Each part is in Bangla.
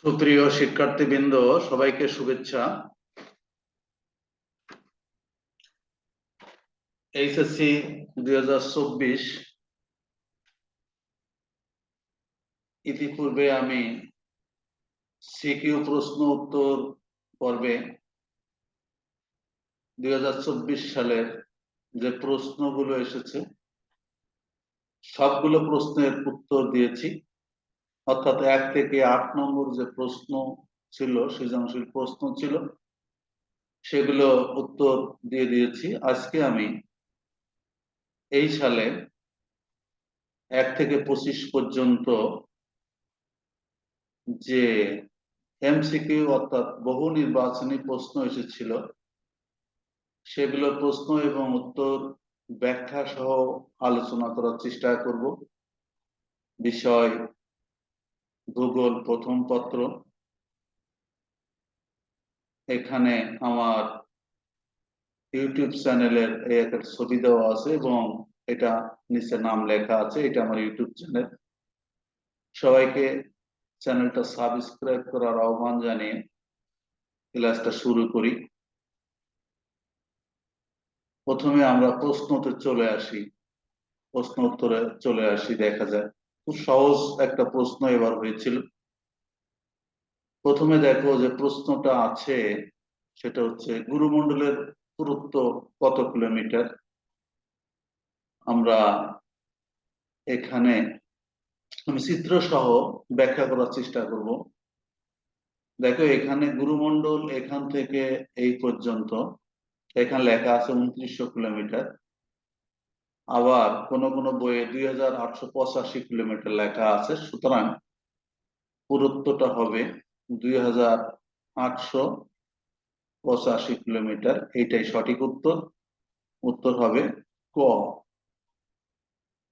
সুপ্রিয় শিক্ষার্থীবৃন্দ, সবাইকে শুভেচ্ছা। এইচএসসি দুই হাজার চব্বিশ। ইতিপূর্বে আমি সিকিউ প্রশ্ন উত্তর পর্বে দুই হাজার চব্বিশ সালের যে প্রশ্নগুলো এসেছে, সবগুলো প্রশ্নের উত্তর দিয়েছি। অর্থাৎ এক থেকে আট নম্বর যে প্রশ্ন ছিল, সৃজনশীল প্রশ্ন ছিল, সেগুলো উত্তর দিয়ে দিয়েছি। আজকে আমি এই সালে এক থেকে পঁচিশ পর্যন্ত যে এমসিকিউ অর্থাৎ বহু নির্বাচনী প্রশ্ন এসেছিল, সেগুলো প্রশ্ন এবং উত্তর ব্যাখ্যা সহ আলোচনা করার চেষ্টা করব। বিষয় ভূগোল প্রথম পত্র। এখানে আমার ইউটিউব চ্যানেলের একটা ছবি দেওয়া আছে এবং এটা নিচে নাম লেখা আছে, এটা আমার ইউটিউব চ্যানেল। সবাইকে চ্যানেলটা সাবস্ক্রাইব করার আহ্বান জানিয়ে ক্লাসটা শুরু করি। প্রথমে আমরা প্রশ্নতে চলে আসি। প্রশ্ন উত্তরে চলে আসি, দেখা যায় খুব সহজ একটা প্রশ্ন এবার হয়েছিল। প্রথমে দেখো যে প্রশ্নটা আছে, সেটা হচ্ছে গুরুমণ্ডলের পুরুত্ব কত কিলোমিটার? আমরা এখানে আমি চিত্র সহ ব্যাখ্যা করার চেষ্টা করব। দেখো এখানে গুরুমণ্ডল এখান থেকে এই পর্যন্ত, এখানে লেখা আছে উনত্রিশশো কিলোমিটার। আবার কোন কোন বইয়ে দুই হাজার আটশো পঁচাশি কিলোমিটার লেখা আছে। সুতরাং পুরুত্বটা হবে দুই হাজার আটশো পঁচাশি কিলোমিটার। এইটাই সঠিক উত্তর। উত্তর হবে ক।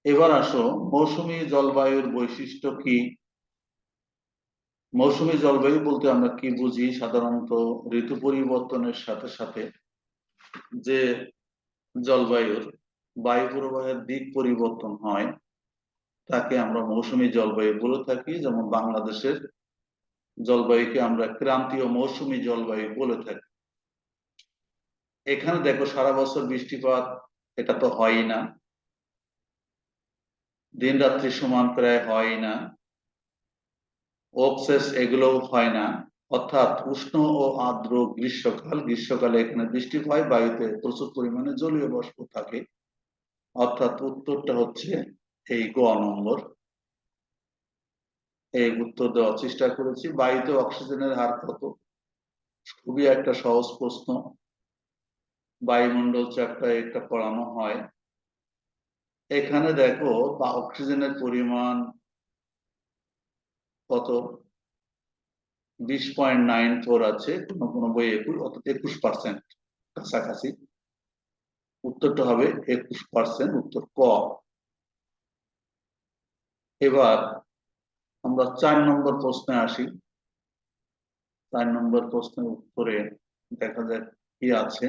এবার আসো, মৌসুমী জলবায়ুর বৈশিষ্ট্য কি? মৌসুমী জলবায়ু বলতে আমরা কি বুঝি? সাধারণত ঋতু পরিবর্তনের সাথে সাথে যে জলবায়ুর বায়ু প্রবাহের দিক পরিবর্তন হয়, তাকে আমরা মৌসুমী জলবায়ু বলে থাকি। যেমন বাংলাদেশের জলবায়ুকে আমরা ক্রান্তীয় মৌসুমী জলবায়ু বলে থাকি। এখানে দেখো সারা বছর বৃষ্টিপাত, এটা তো হয় না। দিন রাত্রি সমান প্রায় হয় না। অবসেস এগুলোও হয় না। অর্থাৎ উষ্ণ ও আর্দ্র গ্রীষ্মকাল, গ্রীষ্মকালে এখানে বৃষ্টি হয়, বায়ুতে প্রচুর পরিমাণে জলীয় বাষ্প থাকে। অর্থাৎ উত্তরটা হচ্ছে এই গ নম্বর। এই উত্তর দেওয়ার চেষ্টা করেছি। বায়ুতে অক্সিজেনের হার কত? খুবই একটা সহজ প্রশ্ন। বায়ুমণ্ডল চ্যাপ্টার একটা পড়ানো হয়। এখানে দেখো, বা অক্সিজেনের পরিমাণ কত? বিশ পয়েন্ট নাইন ফোর আছে, কোনো কোনো বই একুশ, অর্থাৎ একুশ পার্সেন্ট কাছাকাছি। উত্তরটা হবে একুশ পার্সেন্ট উত্তর ক। এবার আমরা চার নম্বর প্রশ্নে আসি। চার নম্বর প্রশ্নের উত্তরে দেখা যায় কি আছে।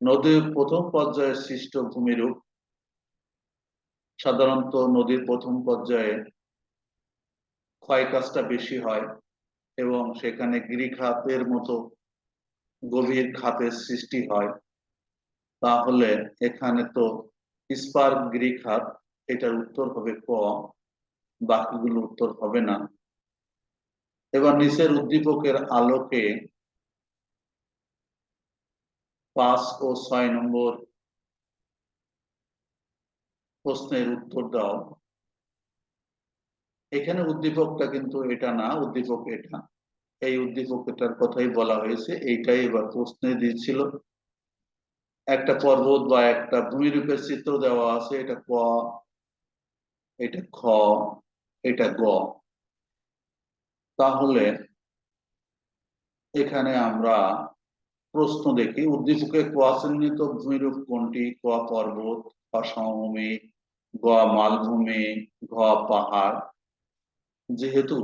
নদীর প্রথম পর্যায়ে সৃষ্ট ভূমিরূপ সাধারণত নদীর প্রথম পর্যায়ে ক্ষয় কাজটা বেশি হয় এবং সেখানে গিরিখাতের মতো গভীর খাতের সৃষ্টি হয়। তাহলে এখানে তো ইস্পার গিরিখাত এটার উত্তর হবে ক, বাকিগুলো উত্তর হবে না। এবার নিচের উদ্দীপকের আলোকে পাঁচ ও ছয় নম্বর প্রশ্নের উত্তর দাও। এখানে উদ্দীপকটা কিন্তু এটা না, উদ্দীপক এটা। এই উদ্দীপকটার কথাই বলা হয়েছে, এইটাই এবার প্রশ্নে দিয়েছিল একটা পর্বত বা একটা ভূমিরূপের চিত্র দেওয়া আছে, এটা ক, এটা খ, এটা গ। তাহলে এখানে আমরা প্রশ্ন দেখি, উদ্দীপকে চিহ্নিত ভূমিরূপ কোনটি? ক পর্বত খ সমভূমি গ মালভূমি, ঘ পাহাড়। যেহেতু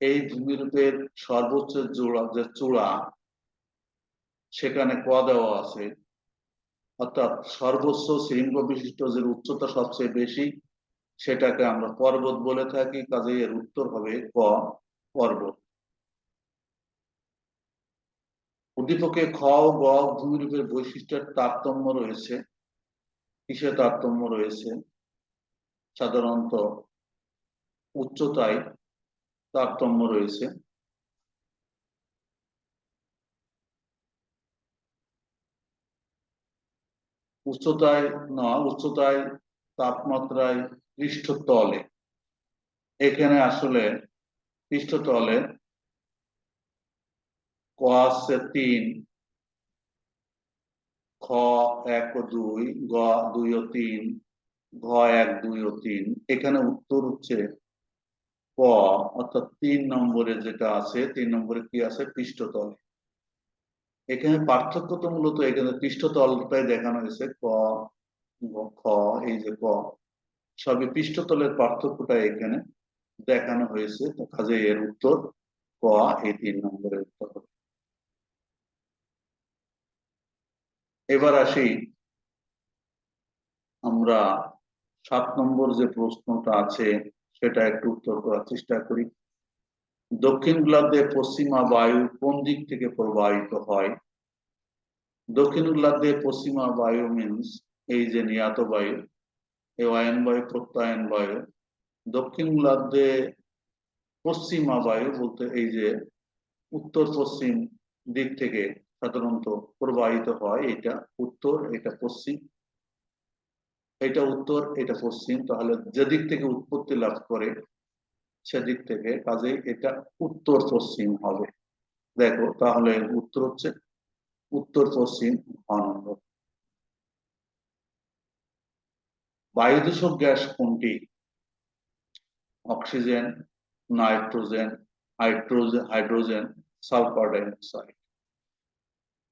এই ভূমিরূপের সর্বোচ্চ জোড়া, যে চূড়া সেখানে ক দেওয়া আছে। অর্থাৎ সর্বোচ্চ শৃঙ্গ বিশিষ্ট যে উচ্চতা সবচেয়ে বেশি, সেটাকে আমরা পর্বত বলে থাকি কাজে এর উত্তর হবে ক, পর্বত। উদ্দীপকে খ গ ভূমিরূপের বৈশিষ্ট্যের তারতম্য রয়েছে। কিসের তারতম্য রয়েছে? সাধারণত উচ্চতায় তারতম্য রয়েছে। উচ্চতায় না উচ্চতায় তাপমাত্রায় পৃষ্ঠতলে। এখানে আসলে পৃষ্ঠতলে ক আছে তিন, খ এক ও দুই, গ দুই ও তিন, ঘ এক দুই ও তিন। এখানে উত্তর হচ্ছে ক অর্থাৎ তিন নম্বরে যেটা আছে, তিন নম্বরে কি আছে? পৃষ্ঠতলে। এখানে পার্থক্য তো মূলত এখানে পৃষ্ঠতলটাই দেখানো হয়েছে, ক খ, এই যে ক, সবই পৃষ্ঠতলের পার্থক্যটা এখানে দেখানো হয়েছে। কাজে এর উত্তর ক, এই তিন নম্বরের উত্তর এবার আসি আমরা সাত নম্বর যে প্রশ্নটা আছে সেটা একটু উত্তর করার চেষ্টা করি। দক্ষিণ গোলার্ধে পশ্চিমা বায়ু কোন দিক থেকে প্রবাহিত হয়? দক্ষিণ গোলার্ধে পশ্চিমা বায়ু মিন্স এই যে নিয়াত বায়ু এই অয়ন বায়ু, প্রত্যয়ন বায়ু। দক্ষিণ গোলার্ধে পশ্চিমা বায়ু বলতে এই যে উত্তর পশ্চিম দিক থেকে সাধারণত প্রবাহিত হয়, এটা উত্তর, এটা পশ্চিম। এটা উত্তর, এটা পশ্চিম। তাহলে যেদিক থেকে উৎপত্তি লাভ করে সেদিক থেকে কাজেই এটা উত্তর পশ্চিম হবে। দেখো, তাহলে উত্তর হচ্ছে উত্তর পশ্চিম ঘনন্দ বায়ু দূষক গ্যাস কোনটি? Oxygen, nitrogen, hydrogen hydrogen, sulphur dioxide.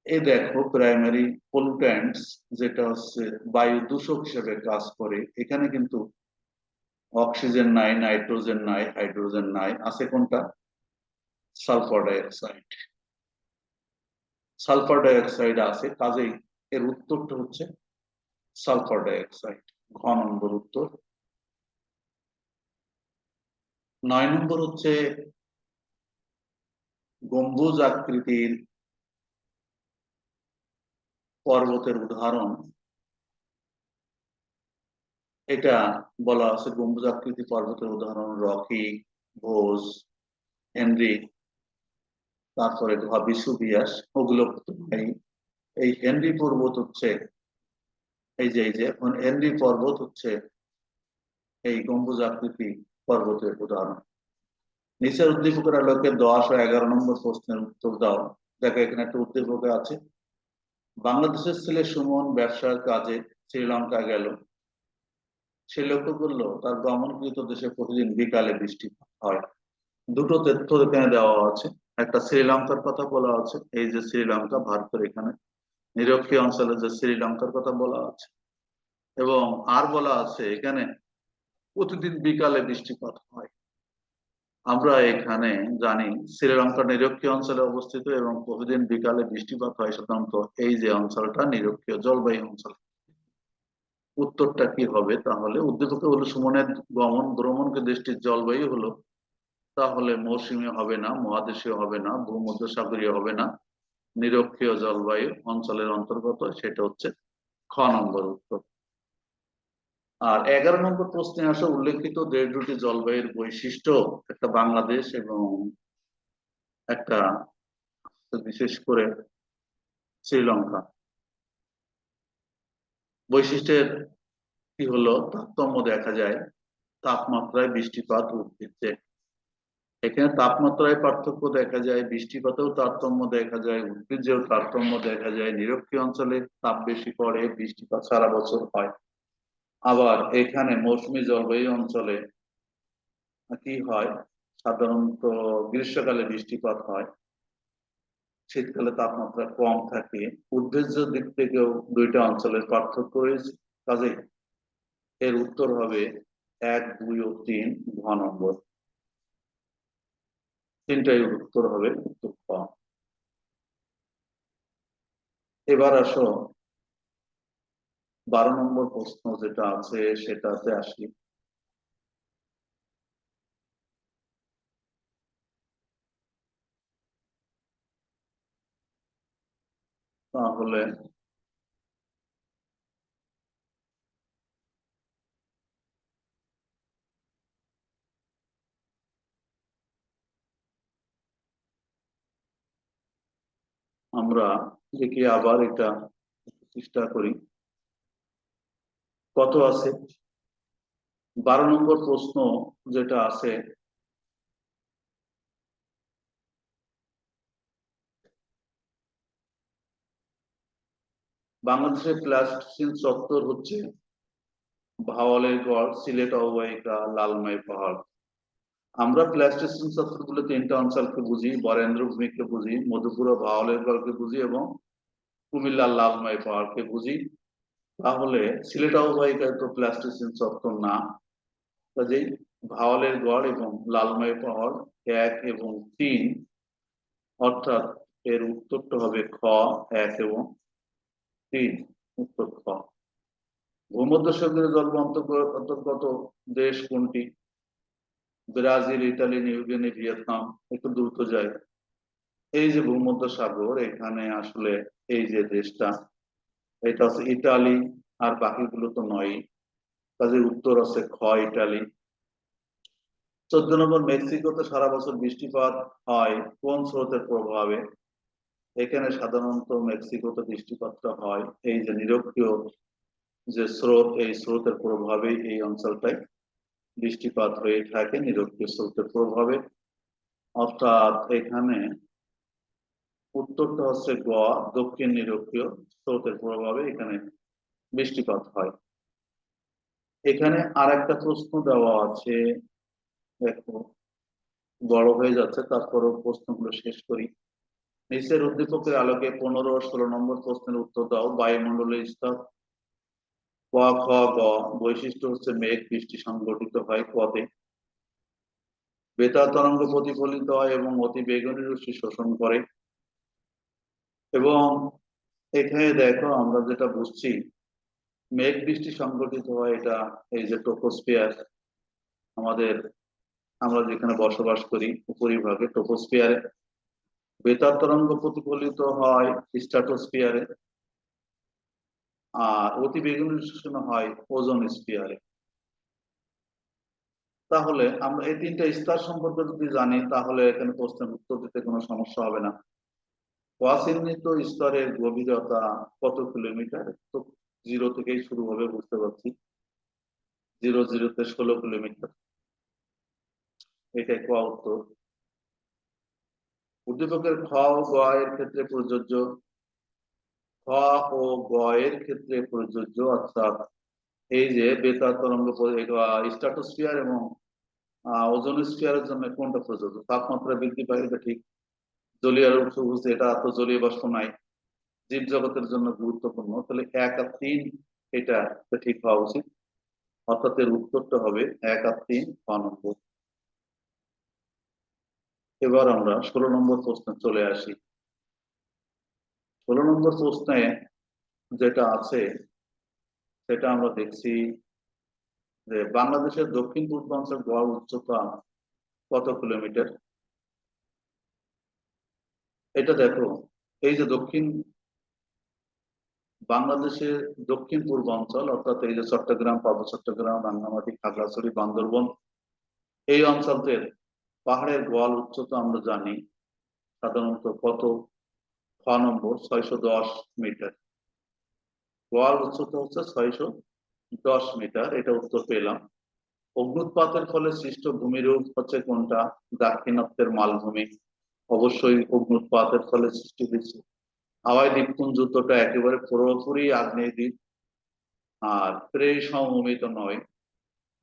এ দেখো, প্রাইমারি পলুট্যান্টস যেটা হচ্ছে বায়ু দূষক হিসেবে কাজ করে, এখানে কিন্তু অক্সিজেন নাই, নাইট্রোজেন নাই, হাইড্রোজেন নাই, আছে কোনটা? Sulphur dioxide. সালফার ডাইঅক্সাইড আছে, কাজেই এর উত্তরটা হচ্ছে সালফার ডাইঅক্সাইড, ঘ নম্বর উত্তর। নয় নম্বর হচ্ছে গম্বুজ আকৃতির পর্বতের উদাহরণ। এটা বলা আছে গম্বুজ আকৃতি পর্বতের উদাহরণ, রকি ভোজ হেনরি, তারপরে বিশ্ববিয়াস ওগুলো নেই। এই হেনরি পর্বত হচ্ছে, এই যে এই যে হেনরি পর্বত হচ্ছে এই গম্বুজ আকৃতি পর্বতের উদাহরণ। নিচের উদ্দীপকের আলোকে দশ ও এগারো নম্বর প্রশ্নের উত্তর দাও। দেখো, এখানে একটা উদ্দীপক আছে। বাংলাদেশের ছেলে সুমন ব্যবসার কাজে শ্রীলঙ্কা গেল। সে লক্ষ্য করল, তার গমনকৃত দেশে প্রতিদিন বিকালে বৃষ্টি হয়। দুটো তথ্য এখানে দেওয়া আছে, একটা শ্রীলঙ্কার কথা বলা আছে, এই যে শ্রীলঙ্কা, ভারতের এখানে। নিরক্ষীয় অঞ্চলে যে শ্রীলঙ্কার কথা বলা আছে, এবং আর বলা আছে, এখানে প্রতিদিন বিকালে বৃষ্টিপাত হয়। আমরা এখানে জানি, শ্রীলঙ্কা নিরক্ষীয় অঞ্চলে অবস্থিত, এবং প্রতিদিন বিকালে বৃষ্টিপাত হয় সাধারণত এই যে অঞ্চলটা, নিরক্ষীয় জলবায়ু অঞ্চল। উত্তরটা কি হবে? তাহলে উদ্দীপকে হলো সুমনের গমন, ভ্রমণকে দেশটির জলবায়ু হলো। তাহলে মৌসুমী হবে না, মহাদেশীয় হবে না, ভূমধ্যসাগরীয় হবে না। নিরক্ষীয় জলবায়ু অঞ্চলের অন্তর্গত, সেটা হচ্ছে খ নম্বর উত্তর। আর এগারো নম্বর প্রশ্নে আসা উল্লেখিত দেড় দুটি জলবায়ুর বৈশিষ্ট্য, একটা বাংলাদেশ এবং একটা বিশেষ করে শ্রীলঙ্কা। বৈশিষ্ট্যের কি হলো? তারতম্য দেখা যায়, তাপমাত্রায় বৃষ্টিপাত উদ্ভিদে এখানে তাপমাত্রায় পার্থক্য দেখা যায়, বৃষ্টিপাতেও তারতম্য দেখা যায় উদ্ভিদেও তারতম্য দেখা যায়। নিরক্ষীয় অঞ্চলে তাপ বেশি পড়ে, বৃষ্টিপাত সারা বছর হয়। আবার এখানে মৌসুমি জলবায়ু অঞ্চলে কি হয়? সাধারণত গ্রীষ্মকালে বৃষ্টিপাত হয়। শীতকালে তাপমাত্রা কম থাকে। উদ্ভিজ্জ দিক থেকেও দুইটা অঞ্চলের পার্থক্য রয়েছে। কাজেই এর উত্তর হবে এক, দুই ও তিন ঘ নম্বর তিনটাই উত্তর হবে উত্তর ক। এবার আসো। বারো নম্বর প্রশ্ন যেটা আছে সেটাতে আসি। তাহলে আমরা দেখি আবার এটা চেষ্টা করি। কত আছে? বারো নম্বর প্রশ্ন যেটা আছে বাংলাদেশের প্লাস্টিসিন চত্বর হচ্ছে ভাওয়ালের গড়, সিলেট অববাহিকা, লালমাই পাহাড়। আমরা প্লাস্টিসিন চত্বরগুলো তিনটা অঞ্চলকে বুঝি বরেন্দ্র ভূমিকে বুঝি, মধুপুরা ভাওয়ালের গড়কে বুঝি এবং কুমিল্লার লালমাই পাহাড়কে বুঝি। তাহলে সিলেট অববাহিকায় তো প্লাস্টিসিন চত্বর না। কাজেই ভাওয়ালের গড় এবং লালমাই পাহাড় এক এবং তিন অর্থাৎ এর উত্তরটা হবে খ, এক এবং তিন, উত্তর খ। ভূমধ্যসাগরীয় অন্তর্গত দেশ কোনটি? ব্রাজিল, ইতালি নিউগিনি ভিয়েতনাম, একটু দ্রুত যায় এই যে ভূমধ্যসাগর এখানে আসলে এই যে দেশটা, এটা হচ্ছে ইতালি, আর বাকিগুলো তো নয় কাজে উত্তর আছে খ ইটালি চোদ্দ নম্বর, মেক্সিকোতে সারা বছর বৃষ্টিপাত হয়, কোন স্রোতের প্রভাবে? এখানে সাধারণত মেক্সিকোতে বৃষ্টিপাতটা হয় এই যে নিরক্ষীয় যে স্রোত, এই স্রোতের প্রভাবে এই অঞ্চলটায় বৃষ্টিপাত হয়ে থাকে, নিরক্ষীয় স্রোতের প্রভাবে। অর্থাৎ এখানে উত্তরটা হচ্ছে গোয়া, দক্ষিণ নিরক্ষীয় স্রোতের প্রভাবে এখানে বৃষ্টিপাত হয়। এখানে আর একটা প্রশ্ন দেওয়া আছে, দেখো, বড় হয়ে যাচ্ছে, তারপরও প্রশ্নগুলো শেষ করি। নিচের উদ্দীপকের আলোকে পনেরো ষোলো নম্বর প্রশ্নের উত্তর দাও বায়ুমণ্ডলের স্তর। ক, খ, গ, বৈশিষ্ট্য হচ্ছে মেঘ, বৃষ্টি সংগঠিত হয় কতে বেতার তরঙ্গ প্রতিফলিত হয় এবং অতি বেগুনি রশ্মি শোষণ করে। এবং এখানে দেখো আমরা যেটা বুঝছি, মেঘ, বৃষ্টি সংগঠিত হয় এটা এই যে টোপোস্ফিয়ার আমাদের আমরা যেখানে বসবাস করি উপরিভাগে টোপোস্ফিয়ারে বেতার তরঙ্গ প্রতিফলিত হয় স্ট্রাটোস্ফিয়ারে আর অতি বেগুনি শোষণ হয় ওজন স্ফিয়ারে তাহলে আমরা এই তিনটা স্তর সম্পর্কে যদি জানি, তাহলে এখানে প্রশ্নের উত্তর দিতে কোনো সমস্যা হবে না। অচিহ্নিত স্তরের গভীরতা কত কিলোমিটার? তো জিরো থেকেই শুরু হবে, বুঝতে পারছি। জিরো জিরোতে ষোলো কিলোমিটার। এটাই ক উত্তর। উদ্দীপকের খ ও গ এর ক্ষেত্রে প্রযোজ্য। খ ও গ এর ক্ষেত্রে প্রযোজ্য, অর্থাৎ এই যে বেতার তরঙ্গ স্ট্রাটোস্ফিয়ার এবং ওজন স্ফিয়ারের জন্য কোনটা প্রযোজ্য? তাপমাত্রা বৃদ্ধি পায়, এটা ঠিক। জলীয় সবুজ এটা তো জলীয় বাষ্প নাই। জীব জগতের জন্য গুরুত্বপূর্ণ। তাহলে এক আর তিন, এটা ঠিক হওয়া উচিত। অর্থাৎ এর উত্তরটা হবে এক আর তিন ছ নম্বর। এবার আমরা ষোলো নম্বর প্রশ্নে চলে আসি। ষোলো নম্বর প্রশ্নে যেটা আছে, সেটা আমরা দেখছি যে বাংলাদেশের দক্ষিণ পূর্বাঞ্চল গড় উচ্চতা কত কিলোমিটার? এটা দেখো, এই যে দক্ষিণ বাংলাদেশের দক্ষিণ পূর্বাঞ্চল, অর্থাৎ এই যে চট্টগ্রাম পার্বত্য চট্টগ্রাম, রাঙ্গামাটি, খাগড়াছড়ি, বান্দরবন, এই অঞ্চলের পাহাড়ের গোয়াল উচ্চতা আমরা জানি, সাধারণত কত? ছ নম্বর, ছয়শো দশ মিটার। গোয়াল উচ্চতা হচ্ছে ছয়শো দশ মিটার, এটা উত্তর পেলাম। অগ্নুৎপাতের ফলে সৃষ্ট ভূমিরূপ হচ্ছে কোনটা? দাক্ষিণাত্যের মালভূমি। অবশ্যই অগ্নুৎপাতের ফলে সৃষ্টি হয়েছে। হাওয়াই দ্বীপপুঞ্জটা একেবারে পুরোপুরি আগ্নেয় দ্বীপ আর প্রেয় সমভূমিত নয়।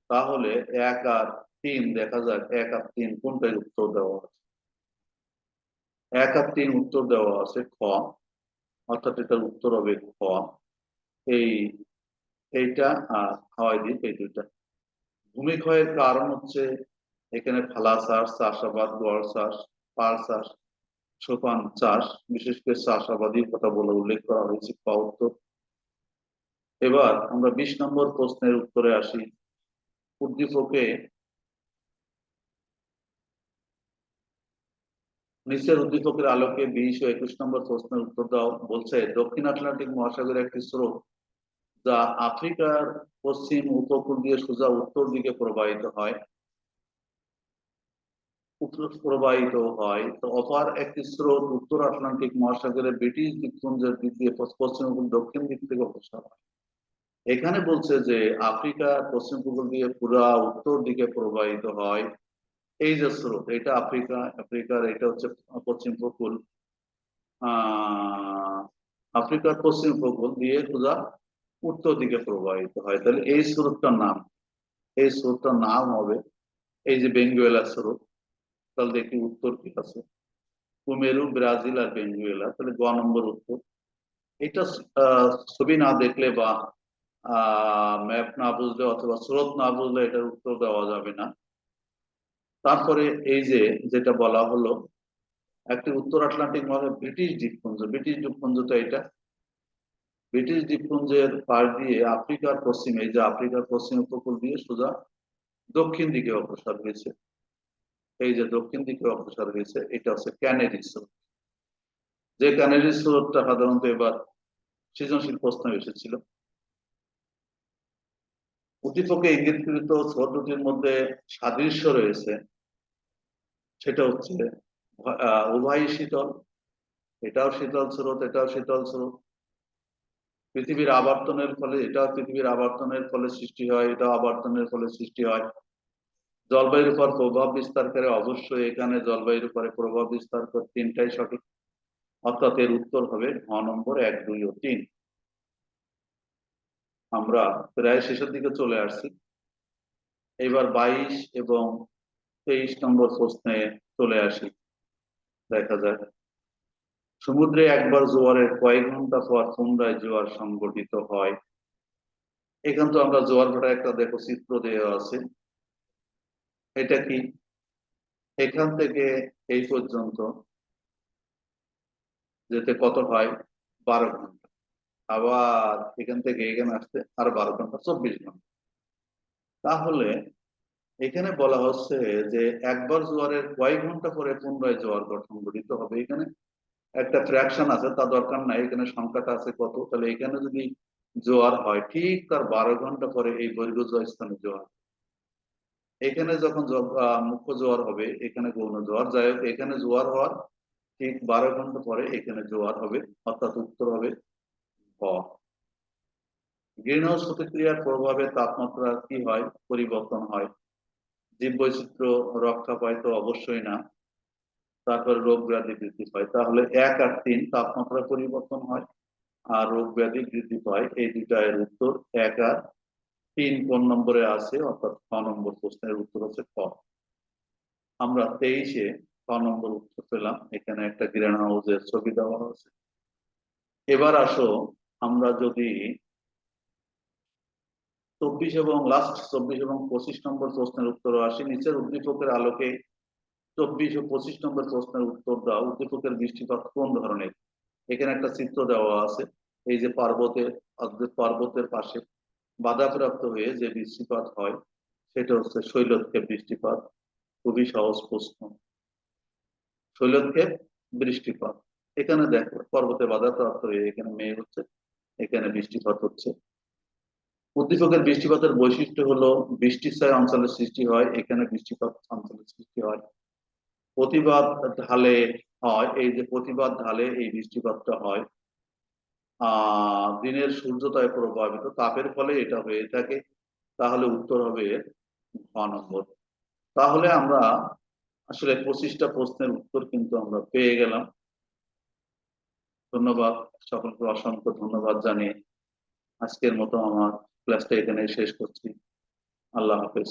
তাহলে এক আর তিন, দেখা যাক, এক আর তিন কোনটাই উত্তর দেওয়া আছে? এক আর তিন উত্তর দেওয়া আছে খ, অর্থাৎ এটার উত্তর হবে খ। এই, এইটা আর হাওয়াই দ্বীপ এই দুইটা। ভূমিক্ষয়ের কারণ হচ্ছে এখানে ফালা চাষ চাষাবাদ গড় চাষ, পার চাষ, সোপান চাষ, বিশেষ করে চাষাবাদীর কথা বলে উল্লেখ করা হয়েছে ক উত্তর। এবার আমরা বিশ নম্বর প্রশ্নের উত্তরে আসি। উদ্দীপকে নিচের উদ্দীপকের আলোকে বিশ ও একুশ নম্বর প্রশ্নের উত্তর দাও। বলছে, দক্ষিণ আটলান্টিক মহাসাগরের একটি স্রোত যা আফ্রিকার পশ্চিম উপকূল দিয়ে সোজা উত্তর দিকে প্রবাহিত হয়। প্রবাহিত হয়। তো অপার একটি স্রোত উত্তর আটলান্টিক মহাসাগরের ব্রিটিশ দ্বীপপুঞ্জের দিক দিয়ে পশ্চিম উপকূল দক্ষিণ দিক থেকে অগ্রসর হয়। এখানে বলছে যে আফ্রিকার পশ্চিম উপকূল দিয়ে পুরা উত্তর দিকে প্রবাহিত হয়। এই যে স্রোত এটা আফ্রিকা, আফ্রিকার এটা হচ্ছে পশ্চিম উপকূল। আফ্রিকার পশ্চিম উপকূল দিয়ে সোজা উত্তর দিকে প্রবাহিত হয়। তাহলে এই স্রোতটার নাম, এই স্রোতটার নাম হবে, এই যে বেঙ্গুয়েলা স্রোত, তাহলে দেখি উত্তর কি আছে? কুমেরু, ব্রাজিল আর বেঙ্গুয়েলা, তাহলে গ নম্বর উত্তর। এটা ছবি না দেখলে বা ম্যাপ না বুঝলে অথবা স্রোত না বুঝলে এটার উত্তর দেওয়া যাবে না। তারপরে এই যে যেটা বলা হলো, একটি উত্তর আটলান্টিক মহাসাগর ব্রিটিশ দ্বীপপুঞ্জ ব্রিটিশ দ্বীপপুঞ্জ তো এটা ব্রিটিশ দ্বীপপুঞ্জের পাশ দিয়ে আফ্রিকার পশ্চিমে, এই যে আফ্রিকার পশ্চিম উপকূল দিয়ে সোজা দক্ষিণ দিকে অগ্রসর হয়েছে। এই যে দক্ষিণ দিকে অগ্রসর হয়েছে, এটা হচ্ছে ক্যানেডি স্রোত। যে ক্যানেডি স্রোতটা সাধারণত এবার সৃজনশীল প্রশ্ন এসেছিল। উদ্দীপকে ইঙ্গিতকৃত স্রোত দুটির মধ্যে সাদৃশ্য রয়েছে। সেটা হচ্ছে আহ, উভয়ই শীতল এটাও শীতল স্রোত এটাও শীতল স্রোত। পৃথিবীর আবর্তনের ফলে এটাও পৃথিবীর আবর্তনের ফলে সৃষ্টি হয় এটাও আবর্তনের ফলে সৃষ্টি হয়। জলবায়ুর উপর প্রভাব বিস্তার করে অবশ্যই এখানে জলবায়ুর উপরে প্রভাব বিস্তার করে তিনটাই সঠিক। অর্থাৎ এর উত্তর হবে ঘ নম্বর এক দুই ও তিন। আমরা প্রায় শেষের দিকে চলে আসছি। এবার বাইশ এবং তেইশ নম্বর প্রশ্নে চলে আসি। দেখা যাক। সমুদ্রে একবার জোয়ারের কয়েক ঘণ্টা পর পুনরায় জোয়ার সংগঠিত হয়। এখান তো আমরা জোয়ার ভাটা একটা দেখো, চিত্র দেওয়া আছে। এটা কি? এখান থেকে এই পর্যন্ত যেতে কত হয়? বারো ঘণ্টা আবার এখান থেকে এখানে আসতে আর বারো ঘণ্টা চব্বিশ ঘণ্টা তাহলে এখানে বলা হচ্ছে যে একবার জোয়ারের কয়েক ঘণ্টা পরে পুনরায় জোয়ার গঠন গঠিত হবে। এখানে একটা ফ্র্যাকশন আছে, তা দরকার নাই। এখানে সংখ্যাটা আছে কত? তাহলে এখানে যদি জোয়ার হয়, ঠিক তার বারো ঘণ্টা পরে এই বৈর্ঘ্য জয় স্থানে জোয়ার। এখানে যখন মুখ্য জোয়ার হবে, এখানে গৌণ জোয়ার। যাই হোক, এখানে জোয়ার হওয়ার ঠিক বারো ঘণ্টা পরে এখানে জোয়ার হবে, অর্থাৎ উত্তর হবে ভ গ্রিন হাউস প্রতিক্রিয়ার প্রভাবে তাপমাত্রা কি হয়? পরিবর্তন হয়। জীব বৈচিত্র্য রক্ষা পায় তো অবশ্যই না। তারপরে রোগ ব্যাধি বৃদ্ধি পায়। তাহলে এক আর তিন তাপমাত্রা পরিবর্তন হয় আর রোগ ব্যাধি বৃদ্ধি পায়। এই দুটা এর উত্তর এক আর তিন কোন নম্বরে আছে? অর্থাৎ ছ নম্বর প্রশ্নের উত্তর হচ্ছে ক। আমরা তেইশে ছ নম্বর উত্তর পেলাম। এখানে একটা গ্রিন হাউসের ছবি দেওয়া হয়েছে। এবার আসো, আমরা যদি চব্বিশ এবং লাস্ট চব্বিশ এবং পঁচিশ নম্বর প্রশ্নের উত্তর আসে। নিচের উদ্দীপকের আলোকে চব্বিশ ও পঁচিশ নম্বর প্রশ্নের উত্তর দাও। উদ্দীপকের বৃষ্টিপাত কোন ধরনের? এখানে একটা চিত্র দেওয়া আছে। এই যে পার্বতের পর্বতের পাশে বাধাপ্রাপ্ত হয়ে যে বৃষ্টিপাত হয়, সেটা হচ্ছে শৈলক্ষেপ বৃষ্টিপাত খুবই সহজ প্রশ্ন। শৈলক্ষেপ বৃষ্টিপাত এখানে দেখো, পর্বতে বাধাপ্রাপ্ত হয়ে এখানে মেয়ে হচ্ছে, এখানে বৃষ্টিপাত হচ্ছে। উদ্দীপকের বৃষ্টিপাতের বৈশিষ্ট্য হলো বৃষ্টিছায় অঞ্চলের সৃষ্টি হয়, এখানে বৃষ্টিপাত অঞ্চলের সৃষ্টি হয়। প্রতিবাদ ঢালে হয়, এই যে প্রতিবাদ ঢালে এই বৃষ্টিপাতটা হয়। আহ, দিনের সূর্যোদয় প্রভাবিত, তাপের ফলে এটা হয়ে থাকে। তাহলে উত্তর হবে ঘ নম্বর। তাহলে আমরা আসলে পঁচিশটা প্রশ্নের উত্তর কিন্তু আমরা পেয়ে গেলাম। ধন্যবাদ সকলকে, অসংখ্য ধন্যবাদ জানিয়ে আজকের মতো আমার ক্লাসটা এখানে শেষ করছি আল্লাহ হাফেজ